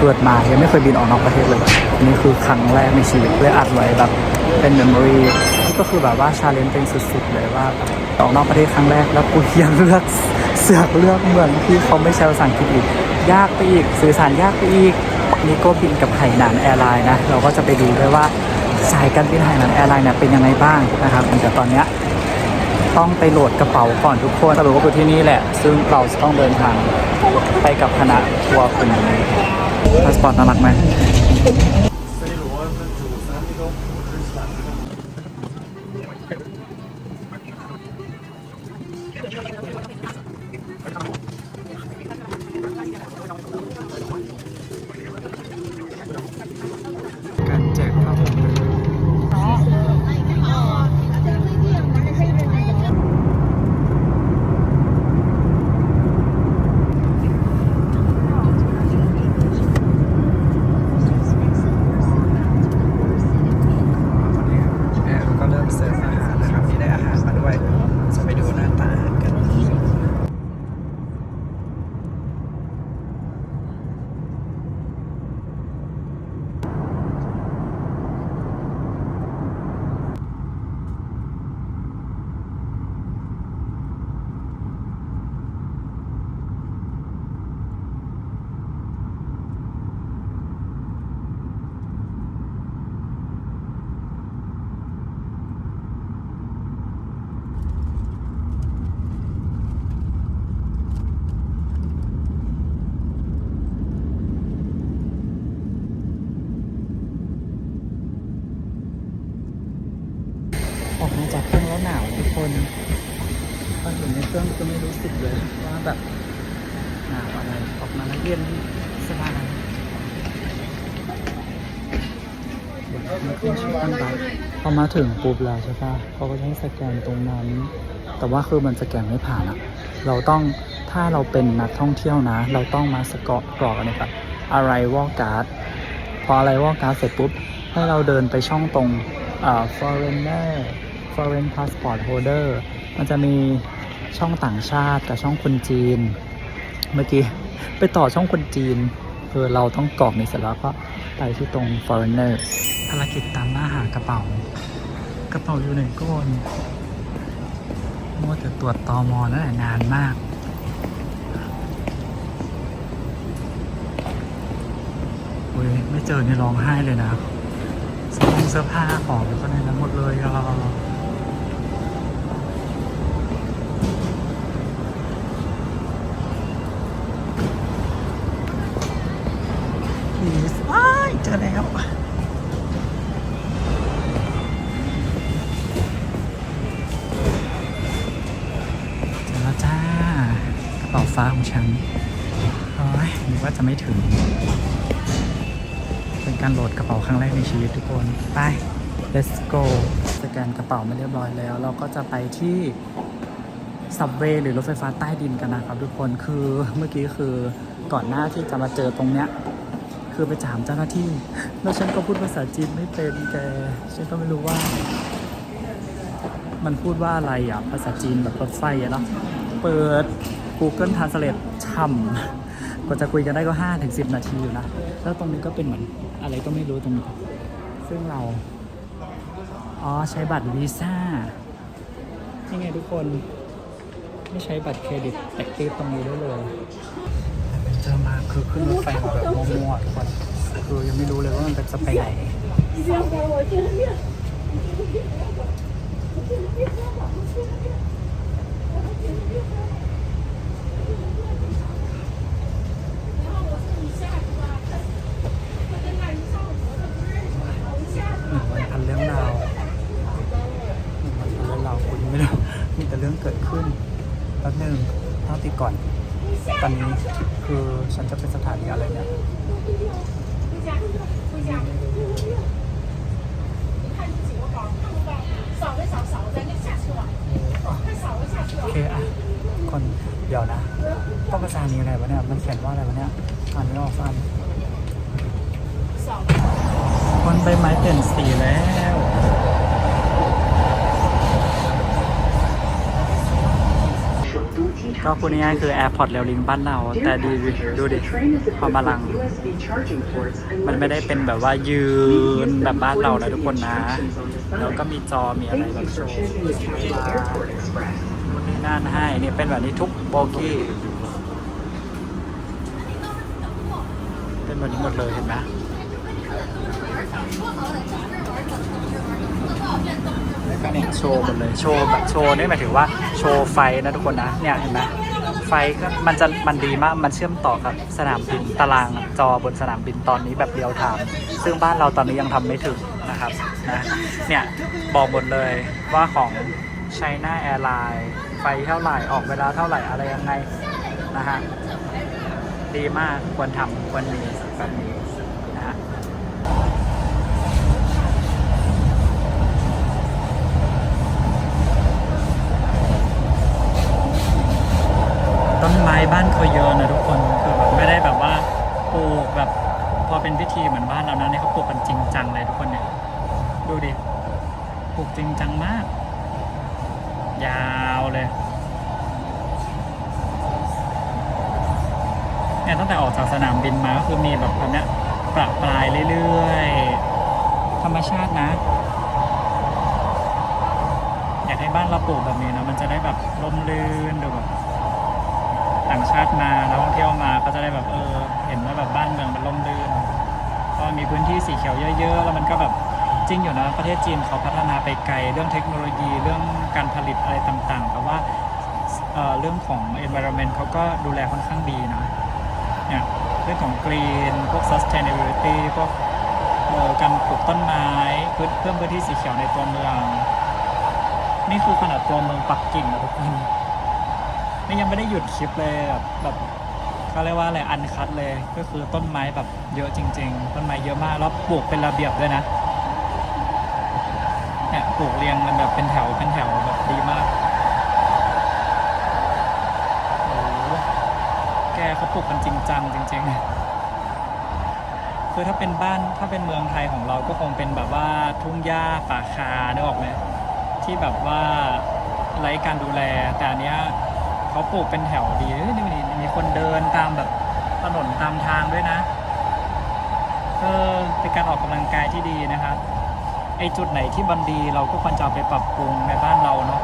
เกิดมายังไม่เคยบินออกนอกประเทศเลยอันนี่คือครั้งแรกในชีวิตเลยอัดไว้แบบเป็นเมมโมรีก็คือแบบว่าชาเลนจ์เป็นสุดๆเลยว่าออกนอกประเทศครั้งแรกแล้วกูยังเลือกเสือกเลือกเมืองที่เขาไม่ใช้ภาษาอังกฤษอีกยากไปอีกสื่อสารยากไปอีกนี่ก็บินกับไหหนานแอร์ไลน์นะเราก็จะไปดูด้วยว่าสายการบินไหหนานแอร์ไลน์เนี่ยเป็นยังไงบ้างนะครับแต่ตอนเนี้ยต้องไปโหลดกระเป๋าก่อนทุกคนสรุปก็คือที่นี่แหละ ซึ่งเราจะต้องเดินทางไปกับคณะทัวร์กลุ่มนี้ พาสปอร์ตน่ารักไหมการแจกผ้าห่ม แอร์ก็เริ่มเสิร์ฟอาหารนะครับที่ได้อาหารมาด้วย จะไปดูหน้าตาอาหารกัน ออกมาจากเครื่องแล้วหนาวทุกคนตอนอยู่ในเค รู้สึกเลยว่าแบบหนาวอะไรออกมาแล้วเย็นสบายเดี๋ยวมาขึ้นชื่อกันไปพอมาถึงปุ๊บแล้วใช่ปะเขาก็จะให้สแกนตรงนั้น แต่ว่าคือมันสแกนไม่ผ่านอะเราต้องถ้าเราเป็นนักท่องเที่ยวนะ เราต้องมาสกอตกรอกอันนี้ครับ arrival card พอ arrival card เสร็จปุ๊บ ให้เราเดินไปช่องตรงอ่า foreigner foreign passport holder มันจะมี ช่องต่างชาติกับช่องคนจีน เมื่อกี้ไปต่อช่องคนจีนคือเราต้องกรอกนี้เสร็จแล้วก็ไปที่ตรง foreigner ภารกิจตามหน้าหากระเป๋า กระเป๋าอยู่ไหนก่อนมัวแต่ตรวจตอมอนั่นแหละนานมากเฮ้ยไม่เจอในร้องไห้เลยนะเสื้อผ้าเสื้อผ้าของอยู่ข้าในนั้นหมดเลยอะ ฟ้าของฉันโอ้ยนึกว่าจะไม่ถึง เป็นการโหลดกระเป๋าครั้งแรกในชีวิตทุกคน ไป let's go สแกนกระเป๋ามาเรียบร้อยแล้ว เราก็จะไปที่ subway หรือรถไฟฟ้าใต้ดินกันนะครับทุกคนคือเมื่อกี้คือก่อนหน้าที่จะมาเจอตรงเนี้ย คือไปถามเจ้าหน้าที่ แล้วฉันก็พูดภาษาจีนไม่เป็นแกฉันก็ไม่รู้ว่า มันพูดว่าอะไรอะภาษาจีนแบบรถไฟอะเนาะเปิด Google Translate ช่ำกว่าจะคุยกันได้ก็5ถึง10 นาทีอยู่นะ แล้วตรงนี้ก็เป็นเหมือนอะไรก็ไม่รู้ตรงนี้ ซึ่งเรา อ๋อ ใช้บัตรวีซ่านี่ไงทุกคน ไม่ใช้บัตรเครดิตแอคทีตรงนี้ได้เลยเจอมาคือขึ้นรถไฟแบบมัวๆทุกคนคือยังไม่รู้เลยว่ามันจะไปไหน หนึ่งวันพันเรื่องราวหนึ่งวันพันเรื่องราวคุณไม่รู้มีแต่ เรื่องเกิดขึ้นแป๊บหนึ่งต้องติดก่อน ตอนนี้คือฉันจะเป็นสถานีอะไรเนี่ยโอเคอะคนเดี๋ยวนะต้องประสานีอะไรวะเนี่ย มันเขียนว่าอะไรวะเนี่ยอ่านไม่ออกฟันคนใบไม้เปลี่ยนสีแล้ว ก็พูดง่ายๆคือ AirPod เรลลิงบ้านเรา แต่ดีดูดิความอลัง มันไม่ได้เป็นแบบว่ายืนแบบบ้านเรานะทุกคนนะ แล้วก็มีจอมีอะไรแบบโชว์นี่นั่นให้เนี่ยเป็นแบบนี้ทุกโบกี้ เป็นแบบนี้หมดเลยเห็นไหมแล้วก็ เนี่ยโชว์หมดเลยโชว์แบบโชว์นี่หมายถึงว่าโชว์ไฟนะทุกคนนะเนี่ยเห็นไหมไฟก็มันจะมันดีมากมันเชื่อมต่อกับสนามบินตารางจอบนสนามบินตอนนี้แบบเดียวทามซึ่งบ้านเราตอนนี้ยังทำไม่ถึงนะครับนะเนี่ยบอกหมดเลยว่าของ China Airline ไฟเท่าไหร่ออกเวลาเท่าไหร่อะไรยังไงนะฮะดีมากควรทำควรมีแบบนี้นะฮะ บ้านเขาเยอะนะทุกคนคือแบบไม่ได้แบบว่าปลูกแบบพอเป็นพิธีเหมือนบ้านเรานะเนี่ยเขาปลูกกันจริงจังเลยทุกคนเนี่ยดูดิปลูกจริงจังมาก ยาวเลยเนี่ยตั้งแต่ออกจากสนามบินมาก็คือมีแบบแบบเนี้ยประปรายเรื่อยๆธรรมชาตินะ อยากให้บ้านเราปลูกแบบนี้นะมันจะได้แบบร่มรื่นดูแบบ ต่างชาติมาแล้วท่องเที่ยวมาก็จะได้แบบเออเห็นว่าแบบบ้านเมืองมันร่มรื่นก็มีพื้นที่สีเขียวเยอะ ๆ แล้วมันก็แบบจริงอยู่นะประเทศจีนเขาพัฒนาไปไกลเรื่องเทคโนโลยีเรื่องการผลิตอะไรต่างๆ แต่ว่าเเรื่องของ environment เขาก็ดูแลค่อนข้างดีนะเนี่ยเรื่องของ green พวก sustainability พวกการปลูกต้นไม้เพิ่มพื้นที่สีเขียวในตัวเมือง นี่คือขนาดตัวเมืองปักกิ่งนะทุกคน นี่ยังไม่ได้หยุดคลิปเลยแบบแบบเขาเรียกว่าอะไรอันคัดเลย ก็คือต้นไม้แบบเยอะจริง ๆ ต้นไม้เยอะมากแล้วปลูกเป็นระเบียบด้วยนะเนี่ยปลูกเรียงกันแบบเป็นแถวเป็นแถวแบบดีมากโอ้โหแกเขาปลูกกันจริงจังจริง ๆ คือถ้าเป็นบ้านถ้าเป็นเมืองไทยของเราก็คงเป็นแบบว่าทุ่งหญ้าป่าคาได้ออกไหมที่แบบว่าไร้การดูแลแต่อันเนี้ย เขาปลูกเป็นแถวดีเฮ้ยนี่มีมีคนเดินตามแบบถนนตามทางด้วยนะเออเป็นการออกกำลังกายที่ดีนะครับไอจุดไหนที่บันดีเราก็ควรจะไปปรับปรุงในบ้านเราเนาะ